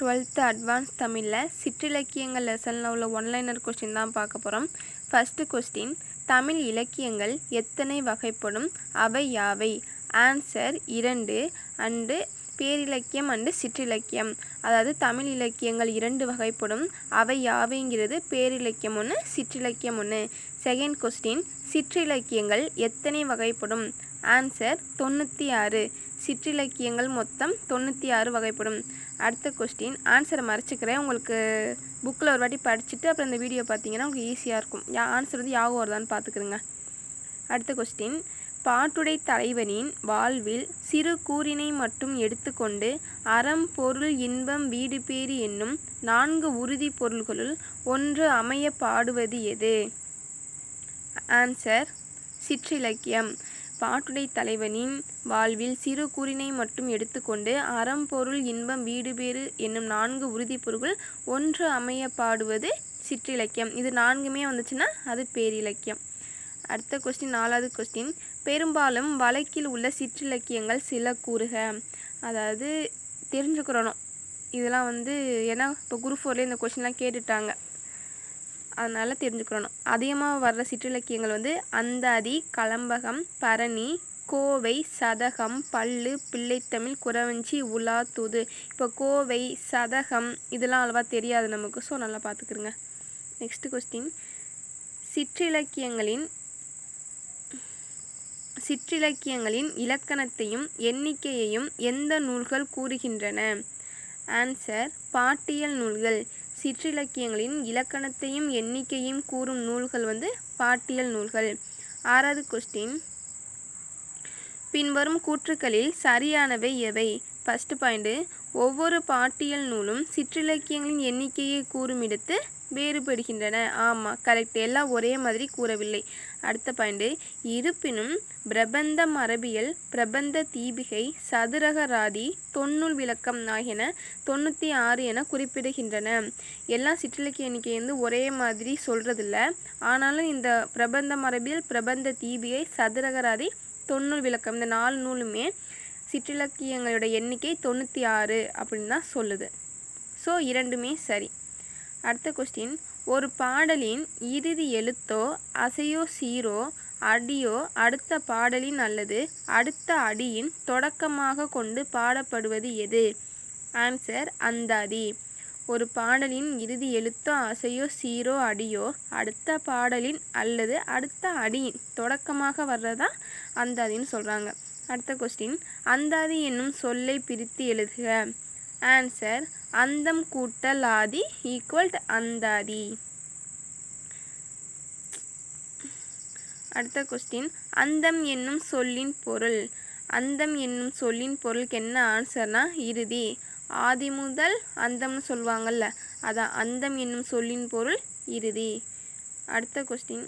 Twelfth advance தமிழில் சிற்றிலக்கியங்கள் லெசனில் உள்ள ஒன்லைனர் கொஸ்டின் தான் பார்க்க போகிறோம் ஃபஸ்ட்டு கொஸ்டின் தமிழ் இலக்கியங்கள் எத்தனை வகைப்படும்? அவை யாவை? ஆன்சர் இரண்டு அண்டு பேரிலக்கியம் அண்டு சிற்றிலக்கியம் அதாவது தமிழ் இலக்கியங்கள் இரண்டு வகைப்படும். அவை யாவைங்கிறது? பேரிலக்கியம் ஒன்று சிற்றிலக்கியம் ஒன்று செகண்ட் கொஸ்டின் சிற்றிலக்கியங்கள் எத்தனை வகைப்படும்? ஆன்சர் தொண்ணூற்றி ஆறு. சிற்றிலக்கியங்கள் மொத்தம் தொண்ணூற்றி ஆறு வகைப்படும். அடுத்த கொஸ்டின் ஆன்சரை மறைச்சிக்கிறேன். உங்களுக்கு புக்கில் ஒரு வாட்டி படிச்சுட்டு அப்புறம் இந்த வீடியோ பார்த்தீங்கன்னா உங்களுக்கு ஈஸியாக இருக்கும். யா ஆன்சர் வந்து யாகம் வருதான்னு பார்த்துக்கிறங்க. அடுத்த கொஸ்டின் பாட்டுடை தலைவனின் வாழ்வில் சிறு கூறினை மட்டும் எடுத்துக்கொண்டு அறம் பொருள் இன்பம் வீடு பேறு என்னும் நான்கு உறுதி பொருள்களுள் ஒன்று அமைய பாடுவது எது? ஆன்சர் சிற்றிலக்கியம். பாட்டுடை தலைவனின் வாழ்வில் சிறு கூறினை மட்டும் எடுத்துக்கொண்டு அறம் பொருள் இன்பம் வீடு பேறு என்னும் நான்கு உறுதிப்பொருள்கள் ஒன்று அமைய பாடுவது சிற்றிலக்கியம். இது நான்குமே வந்துச்சுன்னா அது பேரிலக்கியம். அடுத்த கொஸ்டின் நாலாவது கொஸ்டின் பெரும்பாலும் வழக்கில் உள்ள சிற்றிலக்கியங்கள் சில கூறுக. அதாவது தெரிஞ்சுக்கிறணும். இதெல்லாம் வந்து ஏன்னா இப்போ குரூப் ஃபோர்லேயே இந்த கொஸ்டின்லாம் கேட்டுட்டாங்க. அதனால் தெரிஞ்சுக்கிறணும் அதிகமாக வர்ற சிற்றிலக்கியங்கள் வந்து அந்தாதி கலம்பகம் பரணி கோவை சதகம் பல்லு பிள்ளைத்தமிழ் குறவஞ்சி உலா தூது. இப்போ கோவை சதகம் இதெல்லாம் அளவா தெரியாது நமக்கு. ஸோ நல்லா பார்த்துக்குருங்க. நெக்ஸ்ட் கொஸ்டின் சிற்றிலக்கியங்களின் சிற்றிலக்கியங்களின் இலக்கணத்தையும் எண்ணிக்கையையும் எந்த நூல்கள் கூறுகின்றன? ஆன்சர் பாட்டியல் நூல்கள். சிற்றிலக்கியங்களின் இலக்கணத்தையும் எண்ணிக்கையும் கூறும் நூல்கள் வந்து பாட்டியல் நூல்கள். ஆறாவது கொஸ்டின் பின்வரும் கூற்றுக்களில் சரியானவை எவை? ஃபஸ்ட்டு பாயிண்ட்டு ஒவ்வொரு பாட்டியல் நூலும் சிற்றிலக்கியங்களின் எண்ணிக்கையை கூறும் இடத்து வேறுபடுகின்றன. ஆமாம் கரெக்ட் எல்லாம் ஒரே மாதிரி கூறவில்லை. அடுத்த பாயிண்ட்டு இருப்பினும் பிரபந்த மரபியல் பிரபந்த தீபிகை சதுரகராதி தொன்னூல் விளக்கம் ஆகியன தொண்ணூற்றி ஆறு என குறிப்பிடுகின்றன. எல்லாம் சிற்றிலக்கிய எண்ணிக்கை வந்து ஒரே மாதிரி சொல்கிறதில்ல ஆனாலும் இந்த பிரபந்த மரபியல் பிரபந்த தீபிகை சதுரகராதி தொன்னூல் விளக்கம் இந்த நாலு நூலுமே சிற்றிலக்கியங்களோட எண்ணிக்கை தொண்ணூற்றி ஆறு அப்படின்னு தான் சொல்லுது. ஸோ இரண்டுமே சரி. அடுத்த கொஸ்டின் ஒரு பாடலின் இறுதி எழுத்தோ அசையோ சீரோ அடியோ அடுத்த பாடலின் அல்லது அடுத்த அடியின் தொடக்கமாக கொண்டு பாடப்படுவது எது? ஆன்சர் அந்தாதி. ஒரு பாடலின் இறுதி எழுத்தோ அசையோ சீரோ அடியோ அடுத்த பாடலின் அல்லது அடுத்த அடியின் தொடக்கமாக வர்றதா? அந்தாதின்னு சொல்கிறாங்க அடுத்த கொஸ்டின் அந்தாதி என்னும் சொல்லை பிரித்து எழுதுக. ஆன்சர் அந்தம் கூட்டல் ஆதி ஈக்குவல் டு அந்தாதி அடுத்த கொஸ்டின் அந்தம் என்னும் சொல்லின் பொருள் அந்தம் என்னும் சொல்லின் பொருளுக்கு என்ன ஆன்சர்னா இறுதி ஆதி முதல் அந்தம்னு சொல்லுவாங்கள்ல அதான் அந்தம் என்னும் சொல்லின் பொருள் இறுதி அடுத்த கொஸ்டின்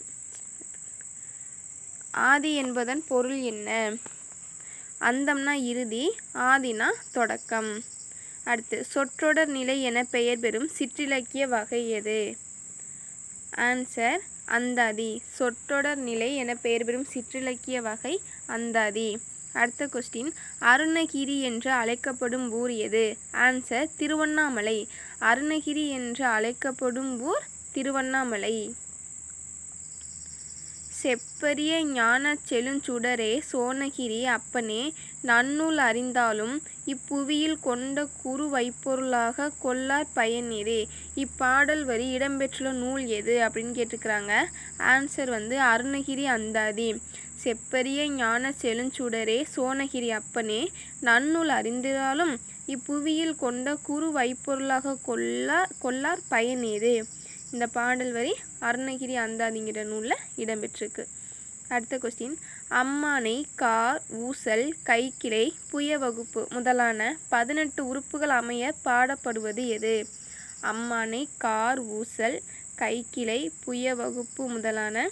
ஆதி என்பதன் பொருள் என்ன? அந்தம்னா இறுதி ஆதினா தொடக்கம் அடுத்து சொற்றொடர் நிலை என பெயர் பெறும் சிற்றிலக்கிய வகை எது? ஆன்சர் அந்தாதி. சொற்றொடர் நிலை என பெயர் பெறும் சிற்றிலக்கிய வகை அந்தாதி. அடுத்த கொஸ்டின் அருணகிரி என்று அழைக்கப்படும் ஊர் எது? ஆன்சர் திருவண்ணாமலை. அருணகிரி என்று அழைக்கப்படும் ஊர் திருவண்ணாமலை. செப்பரிய ஞான செழுஞ்சுடரே சோனகிரி அப்பனே நன்னூல் அறிந்தாலும் இப்புவியில் கொண்ட குறு வைப்பொருளாக கொள்ளார் பயனிரே. இப்பாடல் வரி இடம்பெற்றுள்ள நூல் எது அப்படின்னு கேட்டுக்கிறாங்க ஆன்சர் வந்து அருணகிரி அந்தாதி. செப்பரிய ஞான செழுஞ்சுடரே சோனகிரி அப்பனே நன்னூல் அறிந்தாலும் இப்புவியில் கொண்ட குறு வைப்பொருளாக கொள்ள கொள்ளார் பயனேது இந்த பாடல் வரி அருணகிரி அந்தாதிங்கிற நூலில் இடம்பெற்றிருக்கு. அடுத்த கொஸ்டின் அம்மானை கார் ஊசல் கைக்கிளை புய வகுப்பு முதலான பதினெட்டு உறுப்புகள் அமைய பாடப்படுவது எது? அம்மானை கார் ஊசல் கைக்கிளை புய வகுப்பு முதலான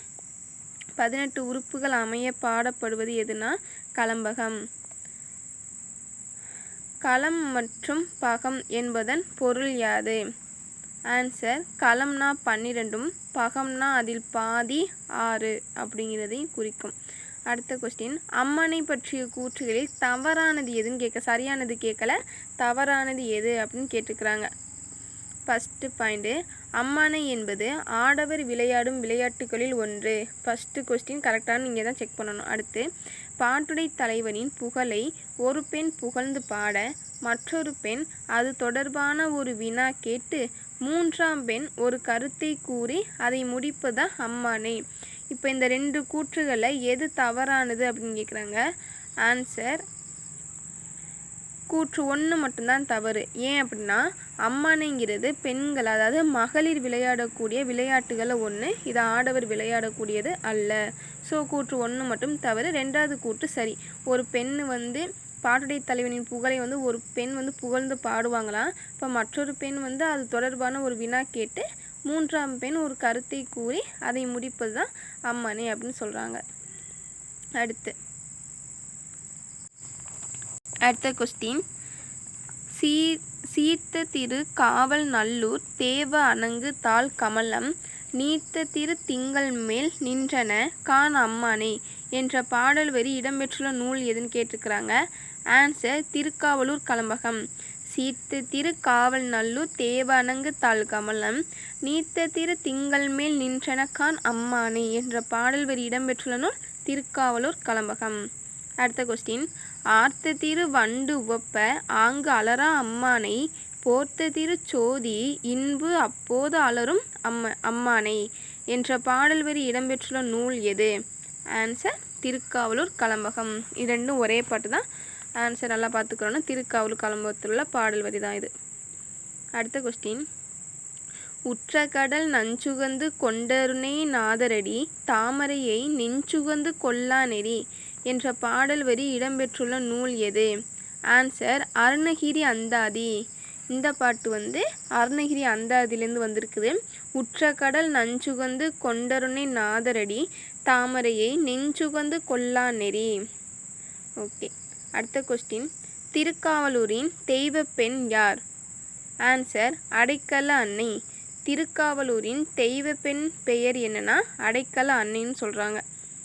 பதினெட்டு உறுப்புகள் அமைய பாடப்படுவது எதுனா கலம்பகம். களம் மற்றும் பகம் என்பதன் பொருள் யாது? ஆன்சர் களம்னா பன்னிரெண்டும் பகம்னா அதில் பாதி ஆறு அப்படிங்கிறதையும் குறிக்கும். அடுத்த கொஸ்டின் அம்மனை பற்றிய கூற்றுகளில் தவறானது எதுன்னு கேட்க சரியானது கேட்கல தவறானது எது அப்படின்னு கேட்டுக்கிறாங்க ஃபஸ்ட்டு பாயிண்ட்டு அம்மானை என்பது ஆடவர் விளையாடும் விளையாட்டுகளில் ஒன்று. ஃபஸ்ட்டு கொஸ்டின் கரெக்டான நீங்கள் தான் செக் பண்ணணும். அடுத்து பாட்டுடை தலைவனின் புகழை ஒரு பெண் புகழ்ந்து பாட மற்றொரு பெண் அது தொடர்பான ஒரு வினா கேட்டு மூன்றாம் பெண் ஒரு கருத்தை கூறி அதை முடிப்பதா அம்மானே? இப்போ இந்த ரெண்டு கூற்றுகளை எது தவறானது அப்படின்னு கேட்குறாங்க ஆன்சர் கூற்று ஒன்று மட்டும்தான் தவறு. ஏன் அப்படின்னா அம்மானைங்கிறது பெண்கள் அதாவது மகளிர் விளையாடக்கூடிய விளையாட்டுகளை ஒன்று இது ஆடவர் விளையாடக்கூடியது அல்ல. ஸோ கூற்று ஒன்று மட்டும் தவறு. ரெண்டாவது கூற்று சரி. ஒரு பெண் வந்து பாட்டுடை தலைவனின் புகழை வந்து ஒரு பெண் வந்து புகழ்ந்து பாடுவாங்களாம். இப்போ மற்றொரு பெண் வந்து அது தொடர்பான ஒரு வினா கேட்டு மூன்றாம் பெண் ஒரு கருத்தை கூறி அதை முடிப்பது தான் அம்மனை அப்படின்னு சொல்கிறாங்க அடுத்து. அடுத்த கொஸ்டின் சீ சீர்த்த திரு காவல் நல்லூர் தேவ அணங்கு தாழ் கமலம் நீர்த்த திரு திங்கள் மேல் நின்றன கான் அம்மானே என்ற பாடல் வரி இடம்பெற்றுள்ள நூல் எதுன்னு கேட்டிருக்கிறாங்க. ஆன்சர் திருக்காவலூர் கலம்பகம். சீர்த்த திரு காவல் நல்லூர் தேவானங்கு அணங்கு கமலம் திரு திங்கள் மேல் நின்றன கான் அம்மானே என்ற பாடல் வரி இடம்பெற்றுள்ள நூல் திருக்காவலூர் கலம்பகம். அடுத்த கொஸ்டின் ஆர்த்த திரு வண்டு உவப்ப ஆங்கு அலரா அம்மானை. போர்த்த திரு சோதி இன்பு அப்போது அலரும் அம்ம அம்மானை என்ற பாடல் வரி இடம்பெற்றுள்ள நூல் எது? ஆன்சர் திருக்காவலூர் கலம்பகம். இரண்டும் ஒரே பாட்டு தான் ஆன்சர் நல்லா பார்த்துக்கிறோன்னா திருக்காவல் கலம்பகத்தில் உள்ள பாடல் வரி தான் இது. அடுத்த கொஸ்டின் உற்ற கடல் நஞ்சுகந்து கொண்டருணை நாதரடி தாமரையை நெஞ்சுகந்து கொல்லா நெறி என்ற பாடல் வரி இடம்பெற்றுள்ள நூல் எது? ஆன்சர் அருணகிரி அந்தாதி. இந்த பாட்டு வந்து அருணகிரி அந்தாதிலேருந்து வந்திருக்குது. உற்ற கடல் நஞ்சுகந்து கொண்டருணை நாதரடி தாமரையை நெஞ்சுகந்து கொல்லா நெறி. ஓகே. அடுத்த கொஸ்டின் திருக்காவலூரின் தெய்வ பெண் யார்? ஆன்சர் அடைக்கல அன்னை. திருக்காவலூரின் தெய்வ பெண் பெயர் என்னன்னா அடைக்கல அன்னைன்னு சொல்கிறாங்க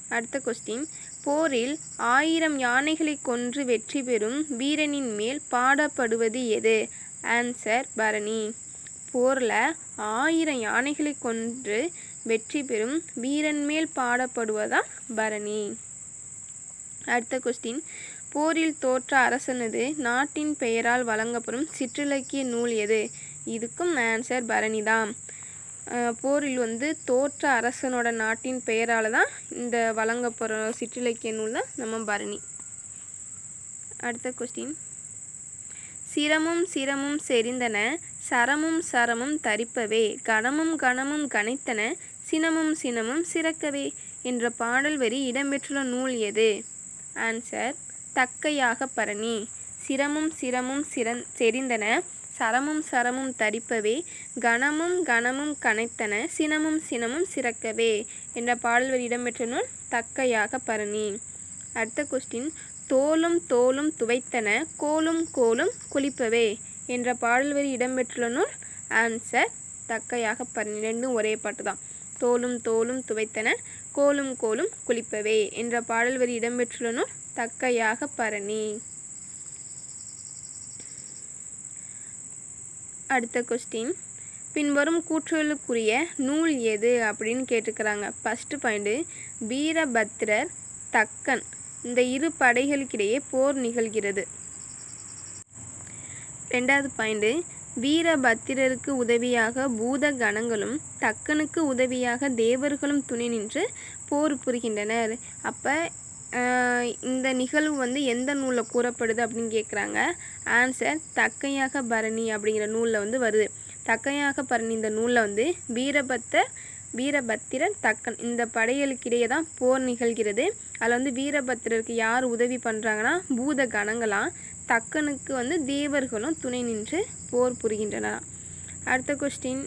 அடுத்த கொஸ்டின் போரில் ஆயிரம் யானைகளை கொன்று வெற்றி பெறும் வீரனின் மேல் பாடப்படுவது எது? ஆன்சர் பரணி. போரில் ஆயிரம் யானைகளை கொன்று வெற்றி பெறும் வீரன் மேல் பாடப்படுவதா பரணி? அடுத்த கொஸ்டின் போரில் தோற்ற அரசனது நாட்டின் பெயரால் வழங்கப்படும் சிற்றிலக்கிய நூல் எது? இதுக்கும் ஆன்சர் பரணிதான். போரில் வந்து தோற்ற அரசனோட நாட்டின் பெயரால் தான் இந்த வழங்கப்படுற சிற்றிலக்கிய நூல் தான் நம்ம பரணி. அடுத்த கொஸ்டின் சிரமும் சிரமும் செறிந்தன சரமும் சரமும் தரிப்பவே கணமும் கணமும் கனைத்தன சினமும் சினமும் சிறக்கவே என்ற பாடல் வரி இடம்பெற்றுள்ள நூல் எது? ஆன்சர் தக்கையாக பரணி. சிரமும் சிரமும் சிறந் செறிந்தன. சரமும் சரமும் தரிப்பவே. கணமும் கணமும் கனைத்தன. சினமும் சினமும் சிறக்கவே என்ற பாடல் வரி இடம்பெற்ற நூல் தக்கையாக பரணி. அடுத்த கொஸ்டின் தோலும் தோலும் துவைத்தன. கோலும் கோலும் குளிப்பவே என்ற பாடல் வரி இடம்பெற்றுள்ள நூல் ஆன்சர் தக்கையாக பரணி. ரெண்டும் ஒரே பாட்டு தான். தோலும் தோலும் துவைத்தன. கோலும் கோலும் குளிப்பவே என்ற பாடல் வரி இடம்பெற்றுள்ள நூல் தக்கையாக பரணி. அடுத்த கொஸ்டின் பின்வரும் கூற்றுகளுக்குரிய நூல் எது அப்படின்னு கேட்டுக்கிறாங்க. First point Veerabhadrar Thakkan. இந்த இரு படைகளுக்கிடையே போர் நிகழ்கிறது. ரெண்டாவது பாயிண்ட்டு வீரபத்திரருக்கு உதவியாக பூத கணங்களும் தக்கனுக்கு உதவியாக தேவர்களும் துணை நின்று போர் புரிகின்றனர். அப்போ இந்த நிகழ்வு வந்து எந்த நூலில் கூறப்படுது அப்படின்னு கேட்குறாங்க ஆன்சர் தக்கையாக பரணி அப்படிங்கிற நூலில் வந்து வருது. தக்கையாக பரணி இந்த நூலில் வந்து வீரபத்த வீரபத்திரன் தக்கன் இந்த படையலுக்கிடையே தான் போர் நிகழ்கிறது. அதில் வந்து வீரபத்திரருக்கு யார் உதவி பண்ணுறாங்கன்னா பூத கணங்களாம் தக்கனுக்கு வந்து தேவர்களும் துணை நின்று போர் புரிகின்றன அடுத்த கொஸ்டின்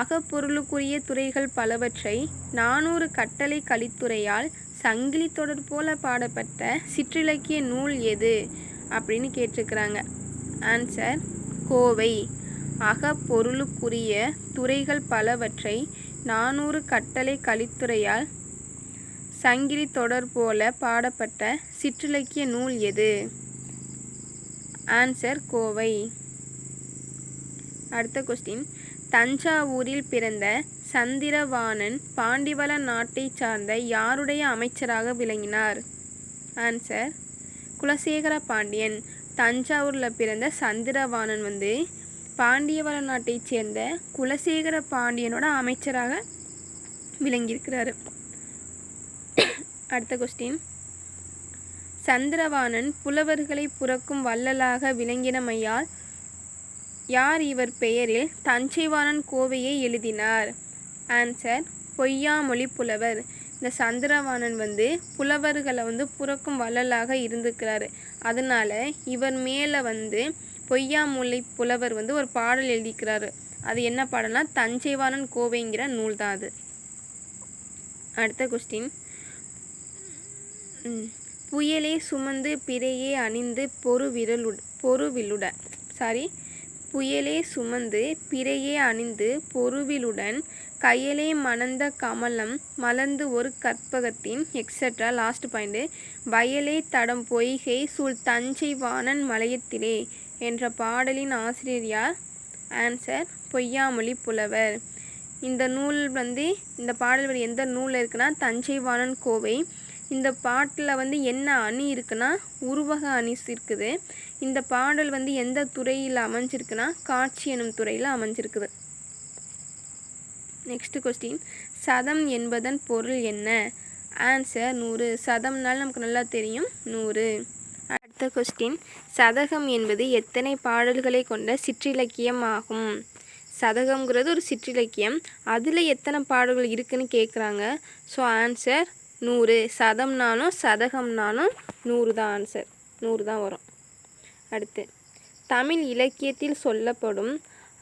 அகப்பொருளுக்குரிய துறைகள் பலவற்றை நானூறு கட்டளை கலித்துறையால் சங்கிலி தொடர் போல பாடப்பட்ட சிற்றிலக்கிய நூல் எது அப்படின்னு கேட்டிருக்கிறாங்க. ஆன்சர் கோவை. அகப்பொருளுக்குரிய துறைகள் பலவற்றை நானூறு கட்டளை கலித்துறையால் சங்கிலி தொடர் போல பாடப்பட்ட சிற்றிலக்கிய நூல் எது? ஆன்சர் கோவை. அடுத்த கொஸ்டின் தஞ்சாவூரில் பிறந்த சந்திரவாணன் பாண்டிவள நாட்டை சார்ந்த யாருடைய அமைச்சராக விளங்கினார்? ஆன்சர் குலசேகர பாண்டியன். தஞ்சாவூரில் பிறந்த சந்திரவாணன் வந்து பாண்டியவள நாட்டைச் சேர்ந்த குலசேகர பாண்டியனோட அமைச்சராக விளங்கியிருக்கிறாரு. அடுத்த கொஸ்டின் சந்திரவாணன் புலவர்களை புறக்கும் வள்ளலாக விளங்கினமையால் யார் இவர் பெயரில் தஞ்சைவாணன் கோவையை எழுதினார்? ஆன்சர் பொய்யாமொழி புலவர். இந்த சந்திரவாணன் வந்து புலவர்களை வந்து புறக்கும் வள்ளலாக இருந்துக்கிறாரு அதனால இவர் மேலே வந்து பொய்யாமொழி புலவர் வந்து ஒரு பாடல் எழுதிக்கிறாரு. அது என்ன பாடல்னா தஞ்சைவாணன் கோவைங்கிற நூல் தான் அது. அடுத்த கொஸ்டின் புயலே சுமந்து பிறையே அணிந்து பொறுவிரலுட பொறுவிலுட சாரி புயலே சுமந்து பிறையே அணிந்து பொருவிலுடன் கையலே மணந்த கமலம் மலர்ந்து ஒரு கற்பகத்தின் எக்ஸட்ரா லாஸ்ட் பாயிண்ட்டு வயலே தடம் பொய்கை சூழ் தஞ்சை வாணன் மலையத்திலே என்ற பாடலின் ஆசிரியர் யார்? ஆன்சர் பொய்யாமொழி புலவர். இந்த நூல் வந்து இந்த பாடல் வரி எந்த நூலில் இருக்குன்னா தஞ்சை வாணன் கோவை. இந்த பாட்டில் வந்து என்ன அணி இருக்குன்னா உருவக அணி இருக்குது. இந்த பாடல் வந்து எந்த துறையில் அமைஞ்சிருக்குன்னா காட்சி எனும் துறையில் அமைஞ்சிருக்குது. நெக்ஸ்ட் கொஸ்டின் சதம் என்பதன் பொருள் என்ன? ஆன்சர் நூறு. சதம்னால் நமக்கு நல்லா தெரியும் நூறு. அடுத்த கொஸ்டின் சதகம் என்பது எத்தனை பாடல்களை கொண்ட சிற்றிலக்கியம் ஆகும்? சதகம்ங்கிறது ஒரு சிற்றிலக்கியம். அதில் எத்தனை பாடல்கள் இருக்குன்னு கேட்குறாங்க ஸோ ஆன்சர் நூறு. சதம்னாலும் சதகம்னாலும் நூறு தான் ஆன்சர் நூறு தான் வரும். அடுத்து தமிழ் இலக்கியத்தில் சொல்லப்படும்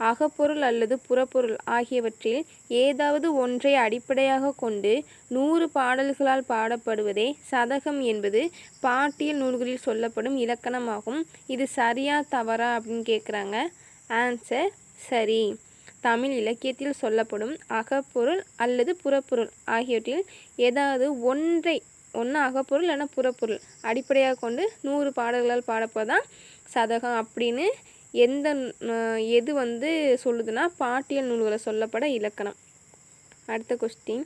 அகப்பொருள் அல்லது புறப்பொருள் ஆகியவற்றில் ஏதாவது ஒன்றை அடிப்படையாக கொண்டு நூறு பாடல்களால் பாடப்படுவதே சதகம் என்பது பாட்டியல் நூல்களில் சொல்லப்படும் இலக்கணமாகும். இது சரியா தவறா அப்படின்னு கேட்குறாங்க ஆன்சர் சரி. தமிழ் இலக்கியத்தில் சொல்லப்படும் அகப்பொருள் அல்லது புறப்பொருள் ஆகியவற்றில் ஏதாவது ஒன்றை ஒன்று அகப்பொருள் இல்லைன்னா புறப்பொருள் அடிப்படையாக கொண்டு நூறு பாடல்களால் பாடப்போதான் சதகம் அப்படின்னு எந்த எது வந்து சொல்லுதுன்னா பாட்டியல் நூல்களை சொல்லப்பட இலக்கணம். அடுத்த கொஸ்டின்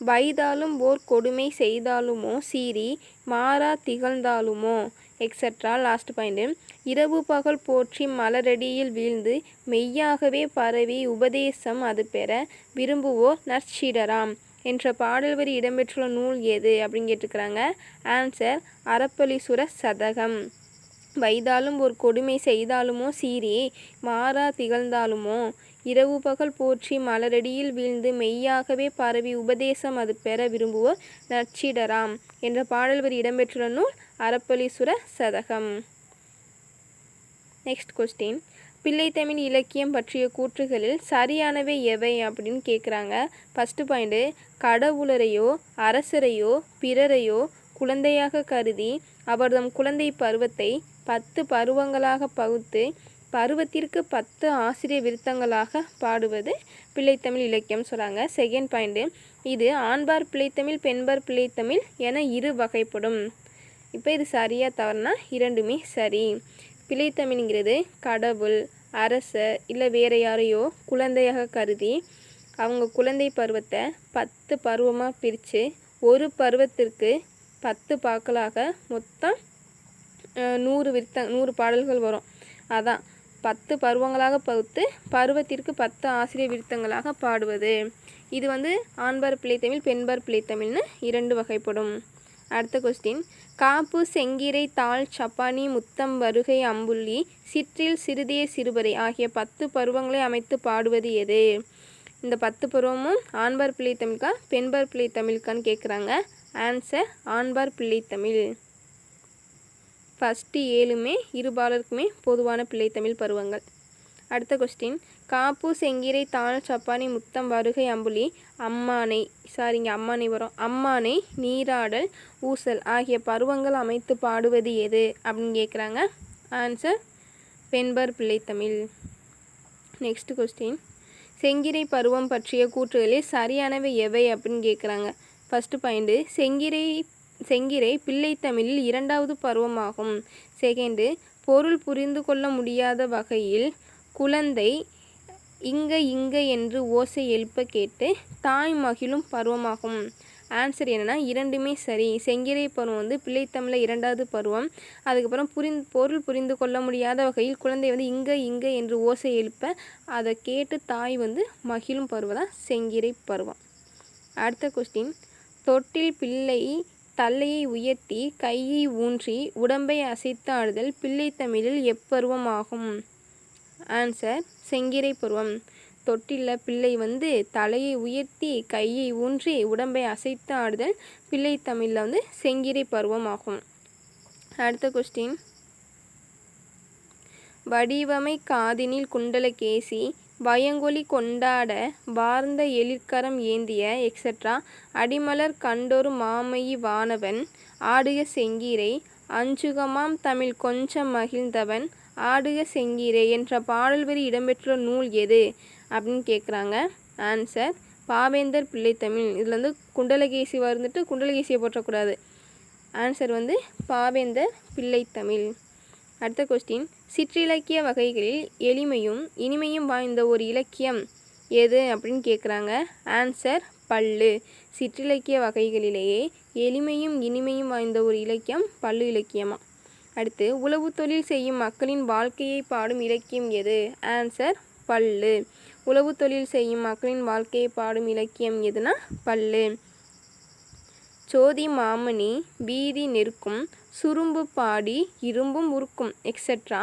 வைதாலும் ஓர் கொடுமை செய்தாலுமோ சீறி மாறா திகழ்ந்தாலுமோ எக்ஸட்ரா லாஸ்ட் பாயிண்ட்டு இரவு பகல் போற்றி மலரடியில் வீழ்ந்து மெய்யாகவே பரவி உபதேசம் அது பெற விரும்புவோர் நற்சீடராம். என்ற பாடல் வரி இடம்பெற்றுள்ள நூல் எது அப்படின்னு கேட்டுக்கிறாங்க ஆன்சர் அறப்பளீஸ்வர சதகம். வைதாலும் ஒரு கொடுமை செய்தாலுமோ சீரி மாறா திகழ்ந்தாலுமோ? இரவு பகல் போற்றி மலரடியில் வீழ்ந்து மெய்யாகவே பரவி உபதேசம் அது பெற விரும்புவோர் நச்சிடராம் என்ற பாடல் வரி இடம்பெற்றுள்ள நூல் அறப்பளீஸ்வர சதகம். நெக்ஸ்ட் கொஸ்டின் பிள்ளைத்தமிழ் இலக்கியம் பற்றிய கூற்றுகளில் சரியானவை எவை அப்படின்னு கேட்குறாங்க ஃபஸ்ட்டு பாயிண்ட்டு கடவுளரையோ அரசரையோ பிறரையோ குழந்தையாக கருதி அவர்தம் குழந்தை பருவத்தை பத்து பருவங்களாக பகுத்து பருவத்திற்கு பத்து ஆசிரிய விருத்தங்களாக பாடுவது பிள்ளைத்தமிழ் இலக்கியம் சொல்கிறாங்க செகண்ட் பாயிண்ட்டு இது ஆண்பார் பிள்ளைத்தமிழ் பெண்பார் பிள்ளைத்தமிழ் என இரு வகைப்படும். இப்போ இது சரியாக தவறுனா இரண்டுமே சரி. பிள்ளைத்தமிழ்ங்கிறது கடவுள் அரசர் இல்லை வேறு யாரையோ குழந்தையாக கருதி அவங்க குழந்தை பருவத்தை பத்து பருவமாக பிரித்து ஒரு பருவத்திற்கு பத்து பாக்களாக மொத்தம் நூறு விருத்த நூறு பாடல்கள் வரும். அதான் பத்து பருவங்களாக பகுத்து பருவத்திற்கு பத்து ஆசிரியர் விருத்தங்களாக பாடுவது. இது வந்து ஆண்பார் பிள்ளைத்தமிழ் பெண்பார் பிள்ளைத்தமிழ்னு இரண்டு வகைப்படும். அடுத்த கொஸ்டின் காப்பு செங்கீரை தாள் சப்பானி முத்தம் வருகை அம்புள்ளி சிற்றில் சிறுதிய சிறுபறை ஆகிய பத்து பருவங்களை அமைத்து பாடுவது எது? இந்த பத்து பருவமும் ஆண்பார் பிள்ளை தமிழ்கா பெண்பார் பிள்ளை தமிழ்கான்னு கேட்குறாங்க ஆன்சர் ஆண்பார் பிள்ளை தமிழ். ஃபஸ்ட்டு ஏழுமே இருபாலருக்குமே பொதுவான பிள்ளை தமிழ் பருவங்கள். அடுத்த கொஸ்டின் காப்பு செங்கீரை தாழ் சப்பானி முத்தம் வருகை அம்புலி அம்மானை சாரிங்க அம்மானை வரும். அம்மானை நீராடல் ஊசல் ஆகிய பருவங்கள் அமைத்து பாடுவது எது? அப்படின்னு கேட்குறாங்க ஆன்சர் பெண்பர் பிள்ளைத்தமிழ். நெக்ஸ்ட் கொஸ்டின் செங்கிரை பருவம் பற்றிய கூற்றுகளில் சரியானவை எவை அப்படின்னு கேட்குறாங்க ஃபஸ்ட்டு பாயிண்ட்டு செங்கிரை செங்கிரை பிள்ளைத்தமிழில் இரண்டாவது பருவமாகும். செகண்டு பொருள் புரிந்து கொள்ள முடியாத வகையில் குழந்தை இங்க இங்க என்று ஓசை எழுப்ப கேட்டு தாய் மகிழும் பருவமாகும். ஆன்சர் என்னென்னா இரண்டுமே சரி. செங்கிரை பருவம் வந்து பிள்ளைத்தமிழில் இரண்டாவது பருவம். அதுக்கப்புறம் புரிந்து பொருள் புரிந்து கொள்ள முடியாத வகையில் குழந்தை வந்து இங்கே இங்கே என்று ஓசை எழுப்ப அதை கேட்டு தாய் வந்து மகிழும் பருவம் தான் செங்கிரை பருவம். அடுத்த கொஸ்டின் தொட்டில் பிள்ளை தலையை உயர்த்தி கையை ஊன்றி உடம்பை அசைத்து ஆடுதல் பிள்ளைத்தமிழில் எப்பருவம் ஆகும் ஆன்சர் செங்கிரை பருவம். தொட்டில பிள்ளை வந்து தலையை உயர்த்தி கையை ஊன்றி உடம்பை அசைத்து ஆடுதல் பிள்ளை தமிழில் வந்து செங்கிரை பருவம் ஆகும். அடுத்த கொஸ்டின் வடிவமை காதினில் குண்டல கேசி பயங்கொலி கொண்டாட வார்ந்த எழிற்கரம் ஏந்திய எக்ஸட்ரா அடிமலர் கண்டொரு மாமயி வானவன் ஆடுக செங்கீரை அஞ்சுகமாம் தமிழ் கொஞ்சம் மகிழ்ந்தவன் ஆடுக செங்கீரே என்ற பாடல் வரி இடம்பெற்ற நூல் எது? அப்படின்னு கேட்குறாங்க ஆன்சர் பாவேந்தர் பிள்ளைத்தமிழ் இதில் வந்து குண்டலகேசி வந்துட்டு குண்டலகேசியை போற்றக்கூடாது. ஆன்சர் வந்து பாவேந்தர் பிள்ளைத்தமிழ் அடுத்த கொஸ்டின் சிற்றிலக்கிய வகைகளில் எளிமையும் இனிமையும் வாய்ந்த ஒரு இலக்கியம் எது? அப்படின்னு கேட்குறாங்க ஆன்சர் பல்லு. சிற்றிலக்கிய வகைகளிலேயே எளிமையும் இனிமையும் வாய்ந்த ஒரு இலக்கியம் பல்லு இலக்கியமாக அடுத்து உழவு தொழில் செய்யும் மக்களின் வாழ்க்கையை பாடும் இலக்கியம் எது? ஆன்சர் பல்லு. உழவு தொழில் செய்யும் மக்களின் வாழ்க்கையை பாடும் இலக்கியம் எதுனா? பல்லு. சோதி மாமணி வீதி நிற்கும் சுரும்பு பாடி இரும்பும் உருக்கும் எக்ஸட்ரா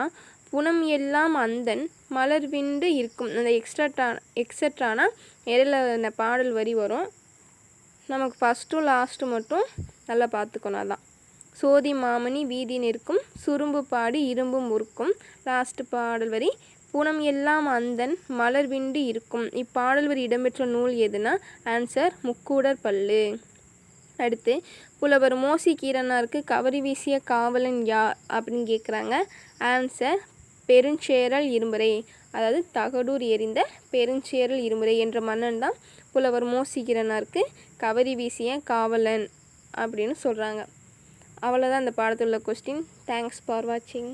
புனம் எல்லாம் அந்தன் மலர்விண்டு இருக்கும். அந்த எக்ஸ்ட்ரா எக்ஸட்ரானா இடையில அந்த பாடல் வரி வரும். நமக்கு ஃபஸ்ட்டும் லாஸ்ட்டு மட்டும் நல்லா பார்த்துக்கணும் அதான். சோதி மாமணி வீதி நிற்கும் சுரும்பு பாடி இரும்பும் முறுக்கும் லாஸ்ட் பாடல் வரி பூனம் எல்லாம் அந்தன் மலர் விண்டு இருக்கும். இப்பாடல் வரி இடம்பெற்ற நூல் எதுனா? ஆன்சர் முக்கூடர் பல்லு. அடுத்து புலவர் மோசி கீரனாருக்கு கவரி வீசிய காவலன் யா அப்படின்னு கேட்குறாங்க ஆன்சர் பெருஞ்சேரல் இருமுறை அதாவது தகடூர் எரிந்த பெருஞ்சேரல் இருமுறை என்ற மன்னன் தான் புலவர் மோசிக்கிறனாருக்கு கவரி வீசிய காவலன் அப்படின்னு சொல்கிறாங்க அவ்வளோதான் அந்த பாடத்தில் உள்ள கொஸ்டின் தேங்க்ஸ் ஃபார் வாட்சிங்